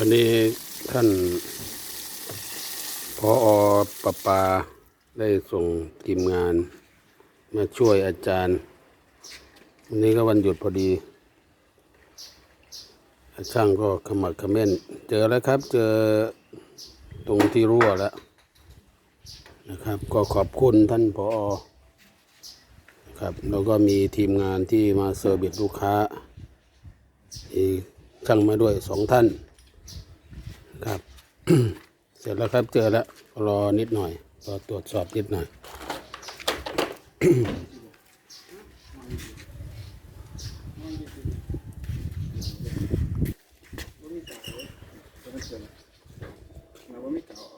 วันนี้ท่านพออประปาได้ส่งทีมงาน มาช่วยอาจารย์ วันนี้ก็วันหยุดพอดีช่างก็ขมักเขม้น เจอแล้วครับ เจอตรงที่รั่วแล้วนะครับ ก็ขอบคุณท่านพออครับแล้วก็มีทีมงานที่มาเซอร์วิสลูกค้าอีกช่างมาด้วยสองท่าน เสร็จแล้วครับเจอแล้ว รอนิดหน่อยรอตรวจสอบนิดหน่อยเราไม่เก่า